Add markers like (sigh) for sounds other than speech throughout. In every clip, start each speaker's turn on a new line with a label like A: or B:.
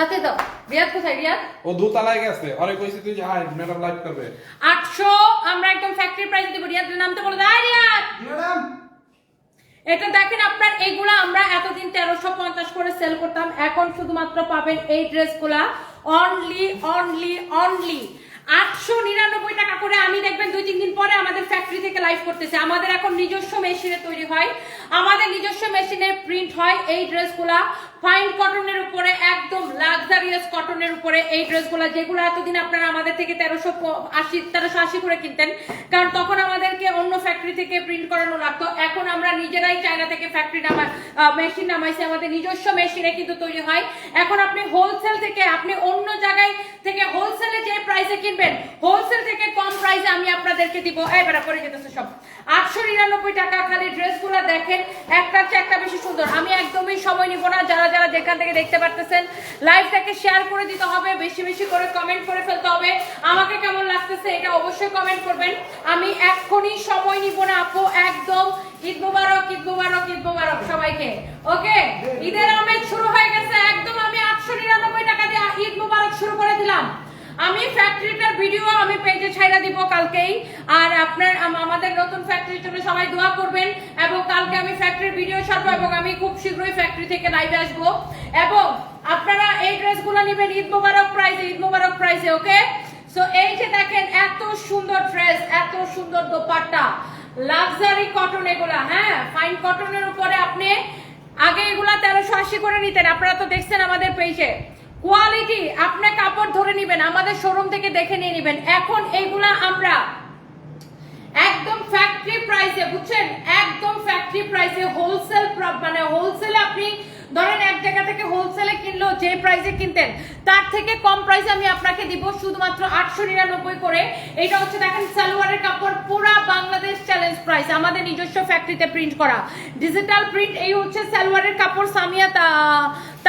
A: হাতে দাও। রিয়াদ কোথায় রিয়াদ?
B: ও দোতলায় গেছে। অনেক কইছি তুই যে হাই ম্যাডাম লাইভ করবে।
A: আটশো আমরা একদম ফ্যাক্টরি প্রাইস দিব। রিয়াদের নামতে বলে। দাও রিয়াদ!
B: ম্যাডাম!
A: এটা দেখেন আপনার এইগুলা আমরা এতদিন তেরোশো পঞ্চাশ করে সেল করতাম। এখন শুধুমাত্র পাবেন এই ড্রেসগুলা। অনলি অনলি অনলি আটশো নিরানব্বই টাকা করে আমি দেখবেন দুই তিন দিন পরে আমাদের ফ্যাক্টরি থেকে লাইভ করতেছে। আমাদের এখন নিজস্ব মেশিনে তৈরি হয়। আমাদের নিজস্ব মেশিনে প্রিন্ট হয় এই ড্রেসগুলা। ফাইন কটনের উপরে, একদম লাক্সারিয়াস কটনের উপরে এই ড্রেসগুলা, যেগুলো এতদিন আপনারা আমাদের থেকে তেরোশো আশি তেরোশো আশি করে কিনতেন। কারণ তখন আমাদেরকে অন্য ফ্যাক্টরি থেকে প্রিন্ট করানো লাগতো। এখন আমরা নিজেরাই চায়না থেকে ফ্যাক্টরি নামা মেশিন নামাইছি। আমাদের নিজস্ব মেশিনে কিন্তু তৈরি হয়। এখন আপনি হোলসেল থেকে, আপনি অন্য জায়গায় থেকে হোলসেলে যে প্রাইসে কিনবেন হোলসেল থেকে কম প্রাইসে আমি আপনাদেরকে দিব। এবারে পরে যেতেছে সব। আটশো নিরানব্বই টাকা খালি ড্রেসগুলো দেখেন। একটার চেয়ে একটা বেশি সুন্দর। আমি একদমই সময় নিব না। যারা যারা যেখান থেকে দেখতে পারতেছেন, লাইভটাকে শেয়ার করে দিতে হবে, বেশি বেশি করে কমেন্ট করে ফেলতে হবে। আমাকে কেমন লাগতেছে এটা অবশ্যই কমেন্ট করবেন। আমি এক্ষুনি সময় নিব না, আপু, একদম ঈদ মুবারক ঈদ মুবারক ঈদ মুবারক সবাইকে। ওকে? ঈদের আমেজ শুরু হয়ে গেছে, একদম আমি আটশো নিরানব্বই টাকা দিয়ে ঈদ মুবারক শুরু করে দিলাম। আমি ফ্যাক্টরিটার ভিডিও আমি পেজে ছাইড়া দিব কালকেই। আর আপনার আমাদের নতুন ফ্যাক্টরির জন্য সবাই দোয়া করবেন এবং কালকে আমি ফ্যাক্টরির ভিডিও ছাড়বো এবং আমি খুব শীঘ্রই ফ্যাক্টরি থেকে লাইভে আসব। এবং আপনারা এই ড্রেসগুলো নেবেন ঈদ মোবারক প্রাইসে ঈদ মোবারক প্রাইসে ওকে সো এই যে দেখেন, এত সুন্দর ড্রেস এত সুন্দর দোপাট্টা। লাক্সারি কটন এগুলা হ্যাঁ? ফাইন কটনের উপরে আপনি, আগে এগুলা তেরোশো আশি করে নিতেন। আপনারা তো দেখছেন আমাদের পেজে কোয়ালিটি, আপনি কাপড় ধরে নেবেন, আমাদের শোরুম থেকে দেখে নিয়ে নেবেন। এখন এইগুলা আমরা একদম ফ্যাক্টরি প্রাইসে বুঝছেন? একদম ফ্যাক্টরি প্রাইসে হোলসেল মানে হোলসেলে আপনি ধরেন এক জায়গা থেকে হোলসেলে কিনলো, যে প্রাইসে কিনতেন, তার থেকে কম প্রাইসে আমি আপনাকে দিব শুধুমাত্র আটশো নিরানব্বই করে। এটা হচ্ছে দেখেন সালোয়ারের কাপড়, পুরা বাংলাদেশ চ্যালেঞ্জ প্রাইস আমাদের নিজস্ব ফ্যাক্টরিতে প্রিন্ট করা। ডিজিটাল প্রিন্ট এই হচ্ছে সালোয়ারের কাপড়, সামিয়া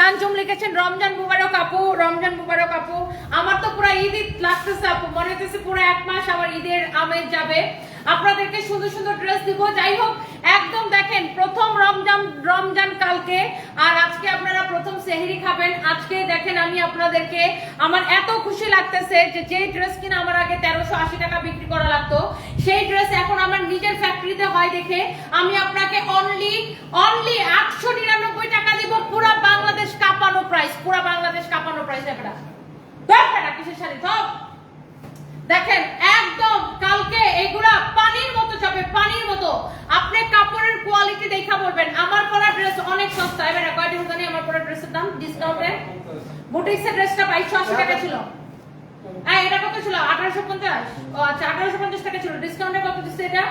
A: তানজুম লিখেছেন, রমজান মুবারক আপু, রমজান মুবারক আপু। আমার তো পুরো ঈদ ঈদ লাগতেছে আপু, মনে পুরো এক মাস আমার ঈদের আমেজ যাবে। আপনাদেরকে সুন্দর সুন্দর ড্রেস দিব। যাই হোক, একদম দেখেন, প্রথম রমজান রমজান কালকে, আর আজকে আপনারা প্রথম সেহরি খাবেন। আজকে দেখেন আমি আপনাদেরকে, আমার এত খুশি লাগতেছে যে যে ড্রেস কিনা আমার আগে তেরোশো আশি টাকা বিক্রি করা লাগতো, সেই ড্রেস এখন আমার নিজের ফ্যাক্টরিতে হয় দেখে। আমি আপনাকে অনলি অনলি আটশো প্রাইস পুরা বাংলাদেশ কাঁপানো প্রাইস দরকার কিসের শাড়ি দেখেন, একদম কালকে এগুলা পানির মতো যাবে পানির মতো। আপনি কাপড়ের কোয়ালিটি দেখা বলবেন। আমার পরা ড্রেস অনেক সস্তা। এবারে কয়টি আমার পরা ড্রেসের দাম? ডিসকাউন্টে বুটিক্সের ড্রেসটা বাইশশো আশি টাকা ছিল। হ্যাঁ এটা কত ছিল? আঠারোশো পঞ্চাশ। ও আচ্ছা আঠারোশো পঞ্চাশ টাকা ছিল। ডিসকাউন্টে কত দিচ্ছে এটা?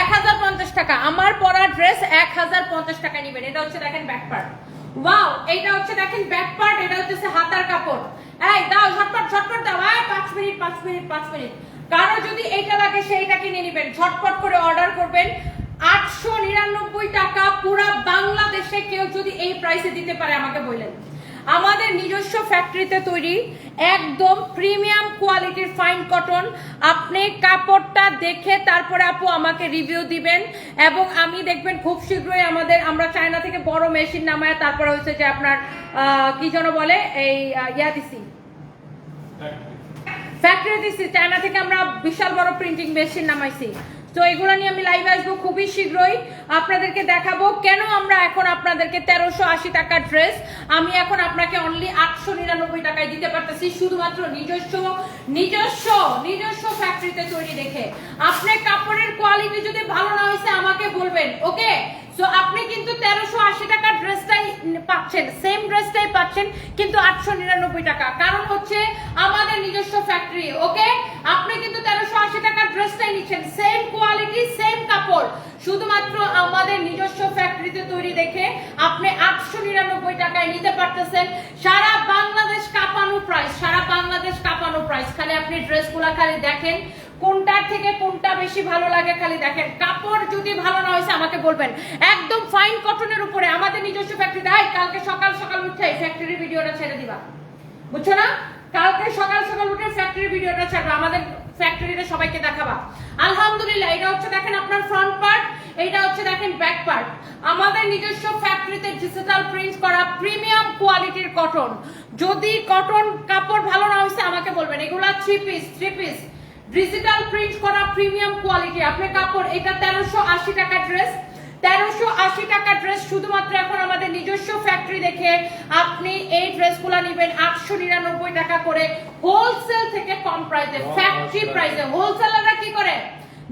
A: এক হাজার পঞ্চাশ টাকা। আমার পরা ড্রেস এক হাজার পঞ্চাশ টাকা নিবেন। এটা হচ্ছে দেখেন ব্যাক পার্ট ওয়াও এইটা হচ্ছে দেখেন ব্যাক পার্ট এটা হচ্ছে হাতার কাপড়। এই, দাও, ঝটপট ঝটপট দাও। আয় পাঁচ মিনিট পাঁচ মিনিট পাঁচ মিনিট। কারও যদি এইটা লাগে, সেইটা কিনে নিবেন। ঝটপট করে অর্ডার করবেন। আটশো নিরানব্বই টাকা পুরো বাংলাদেশে কেউ যদি এই প্রাইসে দিতে পারে, আমাকে বললেন। আমাদের নিজস্ব ফ্যাক্টরিতে তৈরি একদম প্রিমিয়াম কোয়ালিটির ফাইন কটন আপনি কাপড়টা দেখে তারপরে আপু আমাকে রিভিউ দিবেন এবং আমি দেখবেন খুব শীঘ্রই আমাদের আমরা চায়না থেকে বড় মেশিন নামায় তারপরে হচ্ছে যে আপনার কি যেন বলে এই ইয়া দিছি। ফ্যাক্টরি দিছি। চায়না থেকে আমরা বিশাল বড় প্রিন্টিং মেশিন নামাইছি। তো এগুলো নিয়ে আমি লাইভ আসব খুবই শীঘ্রই। আপনাদেরকে দেখাবো কেন আমরা এখন আপনাদেরকে তেরোশো আশি টাকার ড্রেস আমি এখন আপনাকে অনলি আটশো নিরানব্বই টাকায় দিতে পারতেছি, শুধুমাত্র নিজস্ব নিজস্ব নিজস্ব ফ্যাক্টরিতে তৈরি রেখে আপনার কাপড়ের কোয়ালিটি যদি ভালো না হয়েছে আমাকে বলবেন ওকে সো আপনি কিন্তু তেরোশো আশি টাকার ড্রেসটাই পাচ্ছেন সেম ড্রেসটাই পাচ্ছেন, কিন্তু আটশো নিরানব্বই টাকা। কারণ হচ্ছে আমাদের নিজস্ব ফ্যাক্টরি ওকে আপনি কিন্তু তেরোশো আশি টাকার ড্রেসটাই নিচ্ছেন সেম কোয়ালিটি সেম কাপড়। শুধুমাত্র আমাদের নিজস্ব ফ্যাক্টরিতে তৈরি দেখে আপনি আটশো নিরানব্বই টাকায় নিতে পারতেছেন। সারা বাংলাদেশ কাঁপানো প্রাইস সারা বাংলাদেশ কাঁপানো প্রাইস খালি আপনি ড্রেসগুলা খালি দেখেন কোনটার থেকে কোনটা বেশি ভালো লাগে খালি দেখেন। কাপড় যদি ভালো না হয়েছে আমাকে বলবেন। একদম ফাইন কটনের উপরে, আমাদের নিজস্ব ফ্যাক্টরি দেয় কালকে সকাল সকাল উঠে ফ্যাক্টরি ভিডিওটা ছেড়ে দিবা। বুঝছ না? কালকে সকাল সকাল উঠে ফ্যাক্টরি ভিডিওটা ছাড়বে, আমাদের ফ্যাক্টরিটা সবাইকে দেখাবা। আলহামদুলিল্লাহ এটা হচ্ছে দেখেন আপনার ফ্রন্ট পার্ট এটা হচ্ছে দেখেন ব্যাক পার্ট আমাদের নিজস্ব ফ্যাক্টরিতে ডিজিটাল প্রিন্ট করা প্রিমিয়াম কোয়ালিটির কটন যদি কটন কাপড় ভালো না হয়েছে, আমাকে বলবেন। এগুলা three piece three piece digital print করা প্রিমিয়াম কোয়ালিটি আপনার কাপড় এটা তেরোশো আশি টাকা ড্রেস তেরোশো আশি টাকা ড্রেস শুধুমাত্র এখন আমাদের নিজস্ব ফ্যাক্টরি দেখে আপনি এই ড্রেসগুলো নেবেন আটশো নিরানব্বই টাকা করে হোলসেল থেকে কম প্রাইসে ফ্যাক্টরি প্রাইসে হোলসেলাররা কি করে?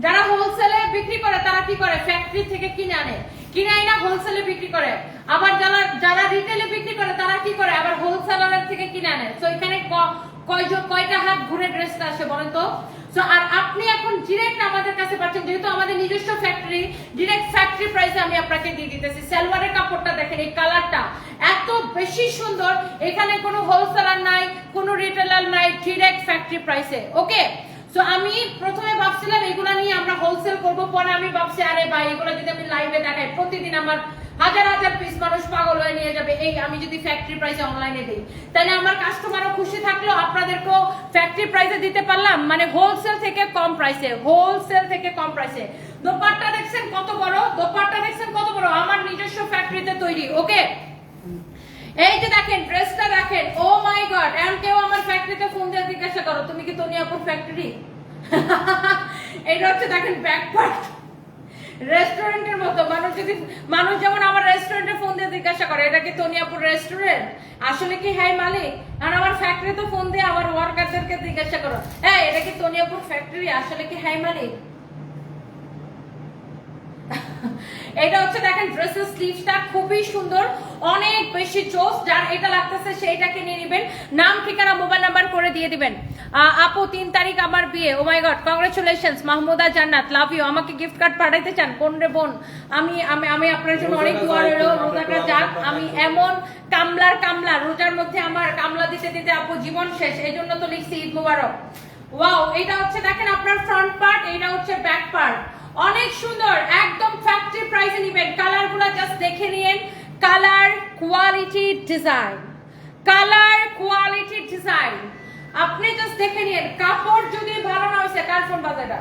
A: যারা হোলসেলে বিক্রি করে তারা কি করে? ফ্যাক্টরি থেকে কিনে আনে। কিনে আইনা হোলসেলে বিক্রি করে। আবার যারা যারা রিটেলে বিক্রি করে তারা কি করে? আবার হোলসেলারের থেকে কিনে আনে। তো এখানে কয়টা হাত ঘুরে ড্রেসটা আসে বলেন তো? So, আর আপনি এখন ডিরেক্ট আমাদের কাছে পাচ্ছেন যেহেতু আমাদের নিজস্ব ফ্যাক্টরি ডিরেক্ট ফ্যাক্টরি প্রাইসে আমি আপনাকে দিয়ে দিতেছি। সালোয়ারের কাপড়টা দেখেন এই কালারটা এত বেশি সুন্দর। এখানে কোনো হোলসেলার নাই কোনো রিটেলার নাই ডিরেক্ট ফ্যাক্টরি প্রাইসে ওকে? সো আমি প্রথমে ভাবছিলাম এগুলা নিয়ে আমরা হোলসেল করব পরে আমি ভাবছি আরে ভাই এগুলো যদি আমি লাইভে দেখাই প্রতিদিন আমার হাজার হাজার পিস মানুষ পাগল হয়ে নিয়ে যাবে। এই আমি যদি ফ্যাক্টরি প্রাইসে অনলাইনে দিই। তাহলে আমার কাস্টমারও খুশি থাকল, আপনাদেরকেও ফ্যাক্টরি প্রাইসে দিতে পারলাম। মানে হোলসেল থেকে কম প্রাইসে হোলসেল থেকে কম প্রাইসে দোপাট্টা দেখছেন কত বড়? দোপাট্টা দেখছেন কত বড়? আমার নিজস্ব ফ্যাক্টরিতে তৈরি ওকে এই যে দেখেন ড্রেসটা দেখেন। ও মাই গড এমন কেউ আমার ফ্যাক্টরিতে ফোন দিয়ে জিজ্ঞাসা করো, তুমি কি তনিয়াপুর ফ্যাক্টরি (laughs) এটা হচ্ছে দেখেন ব্যাক পার্ট রেস্টুরেন্টের মতো। মানুষ যদি মানুষ যেমন আমার রেস্টুরেন্টে ফোন দিয়ে জিজ্ঞাসা করে, এটা কি তনিয়াপুর রেস্টুরেন্ট আসলে কি হ্যাঁ মালিক। আর আমার ফ্যাক্টরি তো ফোন দিয়ে আমার ওয়ার্কারদেরকে জিজ্ঞাসা করো হ্যাঁ এটা কি তনিয়াপুর ফ্যাক্টরি আসলে কি হ্যাঁ মালিক। এটা হচ্ছে দেখেন ড্রেসের স্লিভসটা খুবই সুন্দর। অনেক বেশি চোস যার এটা লাগতেছে সেইটাকে নিয়ে নেবেন। নাম, ঠিকানা, মোবাইল নাম্বার করে দিয়ে দিবেন। আপু, তিন তারিখ আমার বিয়ে। ও my god congratulations Mahmuda Jannat love you আমাকে গিফট কার্ড পাঠাইতে চান কোন রে বোন। আমি আমি আমি আপনার জন্য অনেক দোয়া রইল, রোজাটা যাক। আমি এমন কামলার কামলা, রোজার মধ্যে আমার কামলা দিতে দিতে আপু জীবন শেষ। এই জন্য তো লিখছি ঈদ মুবারক। ওয়াও এটা হচ্ছে দেখেন আপনার ফ্রন্ট পার্ট এটা হচ্ছে ব্যাক পার্ট অনেক সুন্দর, একদম ফ্যাক্টরি প্রাইসে নেবেন। কালারগুলো জাস্ট দেখে নিন। Colour quality design colour quality design আপনি জাস্ট দেখে নিন, কাপড় যদি ভালো না হয়েছে, কার ফোন বাজাটা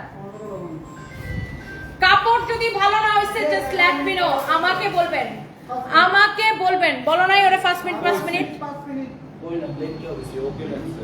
A: কাপড় যদি ভালো না হয়েছে জাস্ট লেট মি নো আমাকে বলবেন। আমাকে বলবেন। বলো নাই ওরে ফার্স্ট মিনিট পাঁচ মিনিট
C: ওই না ব্লেড কি হবে ওকে লাগছে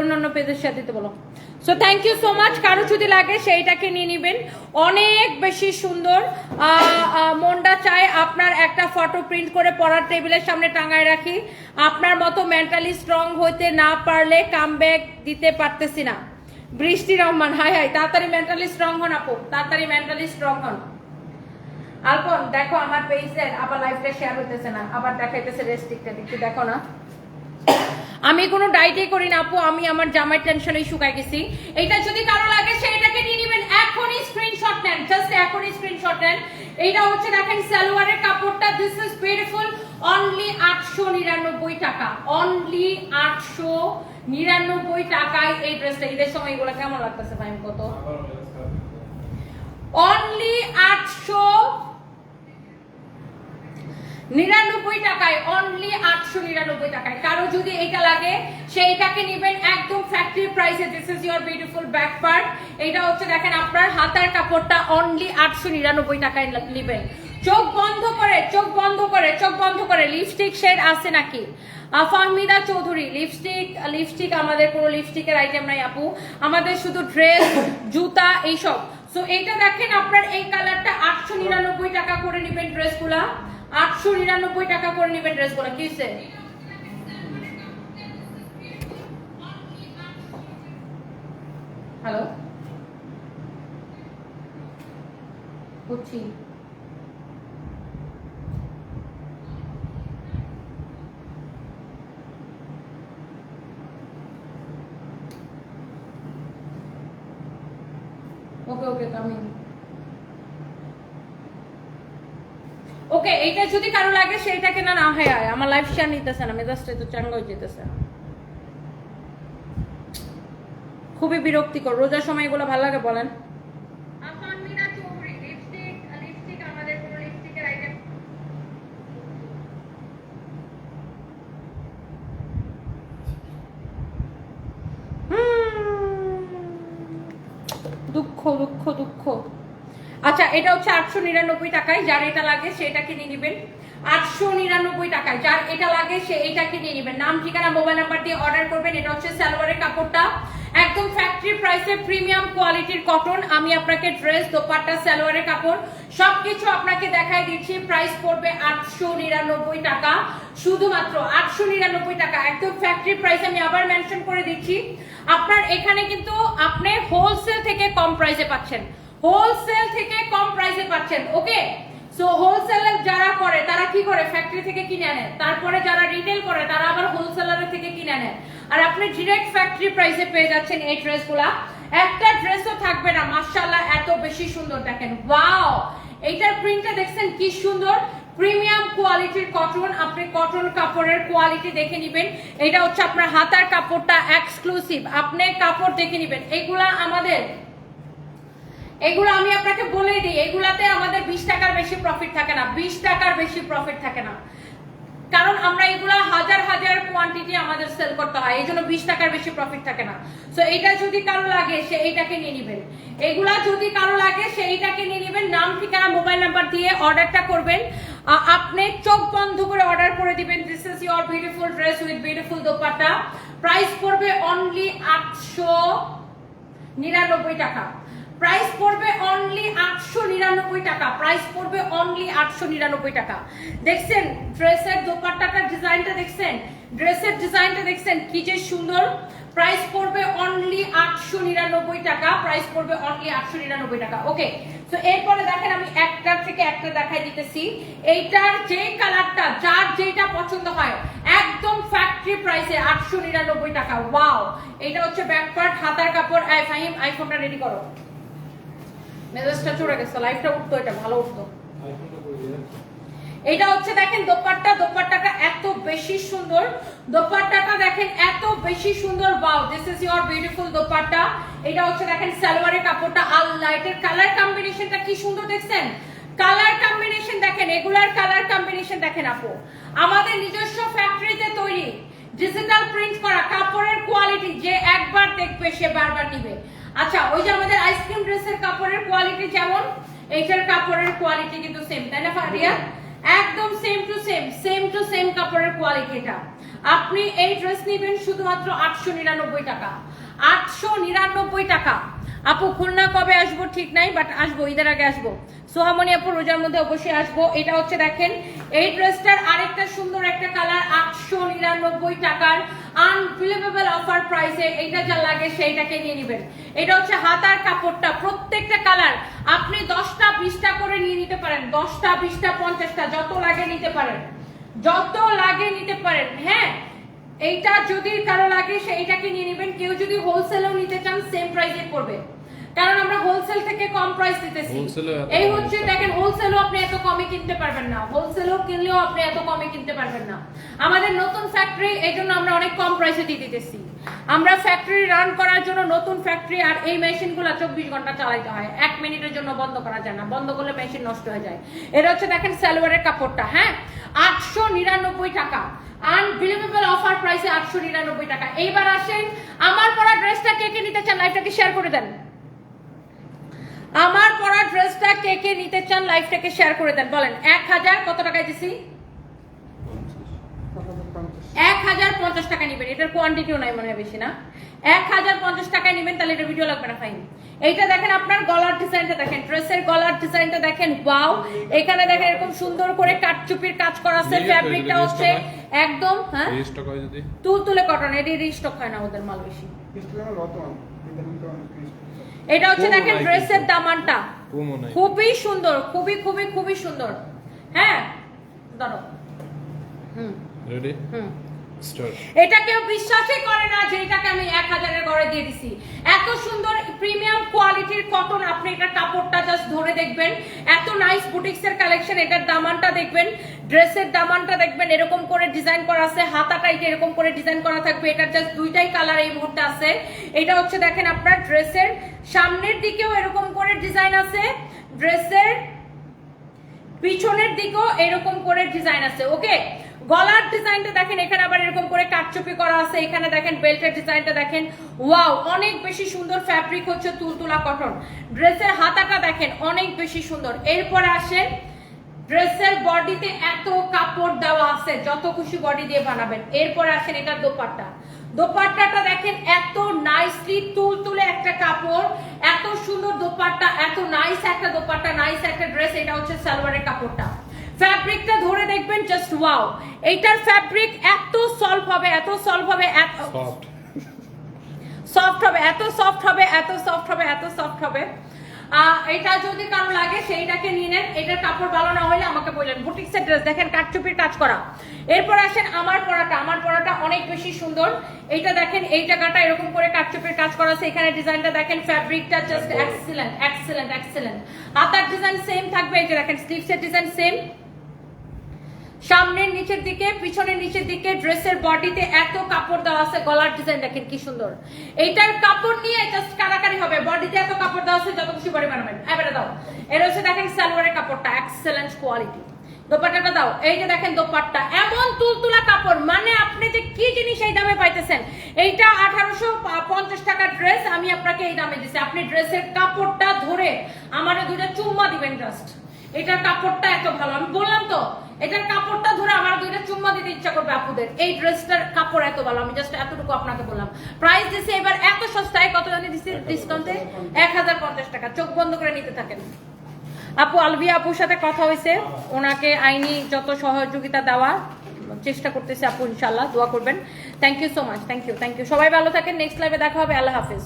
A: অন্যান্য পেজের সাথে দিতে বলো। So thank you so much কারও যদি লাগে, সেইটাকে নিয়ে নেবেন। অনেক বেশি সুন্দর মনটা চায় আপনার একটা ফটো প্রিন্ট করে পড়ার টেবিলের সামনে টাঙায় রাখি। আপনার মতো মেন্টালি স্ট্রং হইতে না পারলে কাম দিতে পারতেছি না। বৃষ্টি রহমান, হাই হাই, তাড়াতাড়ি মেন্টালি স্ট্রং হন আপু, তাড়াতাড়ি মেন্টালি স্ট্রং হন। আলপন, দেখো আমার পেজের আবার লাইভটা শেয়ার হইতেছে না, আবার দেখাইতেছে রেস্ট্রিক্টেড একটু দেখো না। আমি কোনো ডাইটে করি না আপু আমি আমার জামাই টেনশনেই শুকাই গেছি। এটা যদি কারও লাগে সেটাকে নিয়ে নেবেন। এখনই স্ক্রিনশট নেন জাস্ট এখনই স্ক্রিনশট নেন। এইটা হচ্ছে দেখেন সালোয়ারের কাপড়টা দিস ইজ বিউটিফুল অনলি আটশো নিরানব্বই টাকা। অনলি আটশো নিরানব্বই টাকায় এই ড্রেসটা ঈদের সময় এগুলো কেমন লাগতেছে ভাই? কত? অনলি আটশো নিরানব্বই টাকায় অনলি আটশো নিরানব্বই টাকায়। কারও যদি এটা লাগে সেইটাকে নিবেন একদম ফ্যাক্টরি প্রাইসে this is your beautiful back part এটা হচ্ছে দেখেন আপনার হাতার কাপড়টা অনলি আটশো নিরানব্বই টাকায় নিবেন। চোখ বন্ধ করে, চোখ বন্ধ করে, চোখ বন্ধ করে লিপস্টিক শেড আছে নাকি? ফাহমিদা চৌধুরী লিপস্টিক লিপস্টিক আমাদের কোনো লিপস্টিকের আইটেম নাই আপু। আমাদের শুধু ড্রেস জুতা, এইসব। সো এইটা দেখেন আপনার এই কালারটা আটশো নিরানব্বই টাকা করে নেবেন ড্রেসগুলা আটশো নিরানব্বই টাকা করে নেবেন ড্রেসগুলা কি হয়েছে? হ্যালো বুঝছি ওকে ওকে কামিং ওকে এইটা যদি কারও লাগে সেইটা কেনা না হয় আয়। আমার লাইফ শেয়ার নিতেছে না মেজাজটা তো চাঙ্গা হয়ে যেতেছে। খুবই বিরক্তিকর। রোজার সময় এগুলো ভালো লাগে বলেন? দুঃখ দুঃখ দুঃখ। আচ্ছা এটা হচ্ছে আটশো নিরানব্বই টাকায়, যার এটা লাগে সেটা কিনে নেবেন। আটশো নিরানব্বই টাকায়, যার এটা লাগে সে এটা কিনে নেবেন। নাম, ঠিকানা মোবাইল নাম্বার দিয়ে অর্ডার করবেন, এটা হচ্ছে সালোয়ারের কাপড়টা। একদম ফ্যাক্টরি প্রাইসে প্রিমিয়াম কোয়ালিটির কটন আমি আপনাকে ড্রেস দোপাট্টা, সালোয়ারের কাপড়, সবকিছু আপনাকে দেখাই দিচ্ছি। প্রাইস পড়বে আটশো নিরানব্বই টাকা। শুধুমাত্র আটশো নিরানব্বই টাকা। একদম ফ্যাক্টরি প্রাইস আমি আবার মেনশন করে দিচ্ছি। আপনার এখানে কিন্তু আপনি হোলসেল থেকে কম প্রাইসে পাচ্ছেন। হোলসেল থেকে কম প্রাইসে পাচ্ছেন ওকে সো হোলসেলার যারা করে, তারা কি করে? ফ্যাক্টরি থেকে কিনে আনে। তারপরে যারা রিটেল করে, তারা আবার হোলসেলারের থেকে কিনে আনে। আর আপনি ডিরেক্ট ফ্যাক্টরি প্রাইসে পেয়ে যাচ্ছেন এই ড্রেসগুলা একটা ড্রেসও থাকবে না, মাশাআল্লাহ, এত বেশি সুন্দর। দেখেন ওয়াও এইটার প্রিন্টটা দেখছেন কি সুন্দর? প্রিমিয়াম কোয়ালিটির কটন আপনি কটন কাপড়ের কোয়ালিটি দেখে নেবেন। এটা হচ্ছে আপনার হাতার কাপড়টা এক্সক্লুসিভ আপনি কাপড় দেখে নেবেন। এগুলা আমাদের এগুলো আমি আপনাকে বলেই দিই, এগুলাতে আমাদের বিশ টাকার বেশি প্রফিট থাকে না, বিশ টাকার বেশি প্রফিট থাকে না। কারণ আমরা এগুলা হাজার হাজার কোয়ান্টিটি আমাদের সেল করতে হয়, এই জন্য বিশ টাকার বেশি প্রফিট থাকে না। সো এটা যদি কারও লাগে, সে এইটাকে নিয়ে নেবেন। এগুলা যদি কারও লাগে, সে এইটাকে নিয়ে নেবেন। নাম, ঠিকানা, মোবাইল নাম্বার দিয়ে অর্ডারটা করবেন। আপনি চোখ বন্ধ করে অর্ডার করে দিবেন। This is your beautiful dress with beautiful dupatta. Price পড়বে অনলি আটশো নিরানব্বই টাকা। প্রাইস পড়বে অনলি আটশো নিরানব্বই টাকা। প্রাইস পড়বে অনলি আটশো নিরানব্বই টাকা। দেখছেন ড্রেসের দোপাট্টাটার ডিজাইনটা দেখছেন? ড্রেসের ডিজাইনটা দেখছেন? কি যে সুন্দর। প্রাইস পড়বে অনলি আটশো নিরানব্বই টাকা। প্রাইস পড়বে অনলি আটশো নিরানব্বই টাকা। ওকে তো এরপরে দেখেন আমি একটার থেকে একটা দেখাই দিতেছি। এইটার যে কালারটা যার যেটা পছন্দ হয়, একদম ফ্যাক্টরি প্রাইসে আটশো নিরানব্বই টাকা। ওয়াও এটা হচ্ছে ব্যাক পার্ট হাতার কাপড়। আই ফাহিম আইফোনটা রেডি করো। মেজাজটা চড়ে গেছে লাইফটা উঠতো এটা ভালো উঠতো।
B: দিয়ে
A: এটা হচ্ছে দেখেন দোপাট্টা দোপাট্টাটা এত বেশি সুন্দর। দোপাট্টাটা দেখেন এত বেশি সুন্দর। Wow this is your beautiful dupatta. এটা হচ্ছে দেখেন সালোয়ারের কাপড়টা। আল লাইটের কালার কম্বিনেশনটা কি সুন্দর দেখছেন? কালার কম্বিনেশন দেখেন এগুলার কালার কম্বিনেশন দেখেন আপু। আমাদের নিজস্ব ফ্যাক্টরিতে তৈরি ডিজিটাল প্রিন্ট করা কাপড়ের কোয়ালিটি যে একবার দেখবে সে বারবার নিবে। আচ্ছা ওই যে আমাদের আইসক্রিম ড্রেসের কাপড়ের কোয়ালিটি যেমন, এইটার কাপড়ের কোয়ালিটি কিন্তু সেম তাই না ফারিয়া একদম same to same same to same কাপড়ের কোয়ালিটিটা আপনি এই ড্রেস নেবেন শুধুমাত্র আটশো নিরানব্বই টাকা। আটশো নিরানব্বই টাকা। আপু, খুলনা কবে আসব ঠিক নাই বাট আসব, ঈদের আগে আসব। সোহামণি আপু, রোজার মধ্যে অবশ্যই আসব। এটা হচ্ছে দেখেন এই ড্রেসটার আরেকটা সুন্দর একটা কালার আটশো নিরানব্বই টাকার আনবিলিভেবল অফার প্রাইসে এইটা যা লাগে সেইটাকে নিয়ে নেবেন। এটা হচ্ছে হাতার কাপড়টা, প্রত্যেকটা কালার আপনি দশটা, বিশটা করে নিয়ে নিতে পারেন। দশটা, বিশটা, পঞ্চাশটা, যত লাগে নিতে পারেন। যত লাগে নিতে পারেন হ্যাঁ? এইটা যদি কারও লাগে সেইটাকে নিয়ে নেবেন। কেউ যদি হোলসেলেও নিতে চান সেম প্রাইসে পড়বে কারণ আমরা হোলসেল থেকে কম প্রাইস দিতেছি। এই হচ্ছে দেখেন হোলসেলও আপনি এত কমে কিনতে পারবেন না। হোলসেলও কিনলেও আপনি এত কমে কিনতে পারবেন না। আমাদের নতুন ফ্যাক্টরি এই জন্য আমরা অনেক কম প্রাইসে দিয়ে দিতেছি। আমরা ফ্যাক্টরি রান করার জন্য নতুন ফ্যাক্টরি আর এই মেশিনগুলো চব্বিশ ঘণ্টা চালাইতে হয়। এক মিনিটের জন্য বন্ধ করা যায় না। বন্ধ করলে মেশিন নষ্ট হয়ে যায়। এটা হচ্ছে দেখেন সালোয়ারের কাপড়টা হ্যাঁ? আটশো নিরানব্বই টাকা। আনবিলিভেবল অফার প্রাইসে আটশো নিরানব্বই টাকা। এইবার আসেন আমার পরা ড্রেসটা কে কে নিতে চান লাইভটাকে শেয়ার করে দেন। আমার পরা ড্রেসটা কে কে নিতে চান লাইভটাকে শেয়ার করে দেন। বলেন এক হাজার কত টাকায় দিছি? এক হাজার পঞ্চাশ টাকা নেবেন। এটার কোয়ান্টিটিও নাই মনে হয় বেশি না। এক হাজার পঞ্চাশ টাকায় নেবেন তাহলে এটা ভিডিও লাগবে না ফাইন এইটা দেখেন আপনার গলার ডিজাইনটা দেখেন ড্রেসের গলার ডিজাইনটা দেখেন ওয়াও এখানে দেখেন এরকম সুন্দর করে কাটচুপির কাজ করা আছে ফ্যাব্রিকটা হচ্ছে একদম হ্যাঁ? তুল তুলে কটন এটি রিস্টক হয় না ওদের মাল বেশি। এটা হচ্ছে দেখেন ড্রেসের দামানটা। খুবই সুন্দর খুবই খুবই খুবই সুন্দর। হ্যাঁ? ধরো হুম।
B: রেডি
A: হুম। এটা কেউ বিশ্বাসই করে না যে এটাকে আমি এক হাজারের ঘরে দিয়ে দিছি। এত সুন্দর প্রিমিয়াম কোয়ালিটির কটন আপনি এটা কাপড়টা জাস্ট ধরে দেখবেন। এত নাইস বুটিক্স এর কালেকশন এটার দামানটা দেখবেন ড্রেসের দামানটা দেখবেন, এরকম করে ডিজাইন করা আছে, হাতাটা এটা এরকম করে ডিজাইন করা থাকবে, এটার জাস্ট দুইটাই কালার এই মুহূর্তে আছে। এটা হচ্ছে দেখেন আপনার ড্রেসের সামনের দিকেও এরকম করে ডিজাইন আছে ড্রেসের পিছনের দিকেও এরকম করে ডিজাইন আছে ওকে গলার ডিজাইনটা দেখেন, এখানে আবার এরকম করে কাটচুপি করা আছে, এখানে দেখেন বেল্টের ডিজাইনটা দেখেন। ওয়াও, অনেক বেশি সুন্দর ফ্যাব্রিক হচ্ছে তুলতুলা কটন ড্রেসের হাতাটা দেখেন, অনেক বেশি সুন্দর। এরপরে আসেন, ড্রেসের বডিতে এত কাপড় দেওয়া আছে, যত খুশি বডি দিয়ে বানাবেন। এরপরে আসেন এটা দোপাট্টা। দোপাট্টাটা দেখেন, এত নাইসলি তুলতুলে একটা কাপড়, এত সুন্দর দোপাট্টা, এত নাইস একটা দোপাট্টা নাইস একটা ড্রেস এটা হচ্ছে সালোয়ারের কাপড়টা। ফ্যাব্রিকটা ধরে দেখবেন জাস্ট ওয়াও এইটার ফ্যাব্রিক এত সলভ হবে এত সলভ হবে এত
B: সফট
A: সফট হবে এত সফট হবে এত সফট হবে এত সফট হবে। এটা যদি কারও লাগে সেইটাকে নিয়ে নেন। এটার কাপড় ভালো না হলে আমাকে বললেন বুটিক্সের ড্রেস দেখেন কাটচুপির কাজ করা। এরপর আসেন আমার পরাটা। আমার পরাটা অনেক বেশি সুন্দর। এইটা দেখেন এই জায়গাটা এরকম করে কাটচুপির কাজ করা আছে। এখানে ডিজাইনটা দেখেন ফ্যাব্রিকটা জাস্ট এক্সিলেন্ট এক্সিলেন্ট এক্সিলেন্ট হাতার ডিজাইন সেম থাকবে এই যে দেখেন স্লিভসের ডিজাইন সেম সামনের নিচের দিকে, পিছনের নিচের দিকে, ড্রেসের বডিতে এত কাপড় দেওয়া আছে, গলার ডিজাইন দেখেন কি সুন্দর। এইটার কাপড় নিয়ে জাস্ট কারাকারি হবে, বডিতে এত কাপড় দেওয়া আছে, যত খুশি বডি বানাবেন। এবারে দাও। এর হচ্ছে দেখেন সালোয়ারের কাপড়টা এক্সেলেন্ট কোয়ালিটি দোপাট্টাটা দাও। এই যে দেখেন দোপাট্টা, এমন তুলতুলা কাপড় মানে আপনি যে কি জিনিস এই দামে পাইতেছেন? এইটা আঠারোশো পঞ্চাশ টাকার ড্রেস আমি আপনাকে এই দামে দিচ্ছি আপনি ড্রেসের কাপড়টা ধরে আমার দুইটা চুম্মা দিবেন জাস্ট এটার কাপড়টা এত ভালো। আমি বললাম তো এটার কাপড়টা ধরে আমার দুইটা চুম্মা দিতে ইচ্ছা করবে আপুদের। এই ড্রেসটার কাপড় এত ভালো আমি জাস্ট এতটুকু আপনাকে বললাম। প্রাইস দিছে এবার এত সস্তায় কত জানি দিছে ডিসকাউন্টে এক হাজার পঞ্চাশ টাকা। চোখ বন্ধ করে নিতে থাকেন। আপু আলভিয়া আপুর সাথে কথা হয়েছে। ওনাকে আইনি যত সহযোগিতা দেওয়া চেষ্টা করতেছে আপু ইনশাল্লাহ দোয়া করবেন। Thank you so much thank you thank you সবাই ভালো থাকেন নেক্সট লাইভে দেখা হবে। আল্লাহ হাফিজ।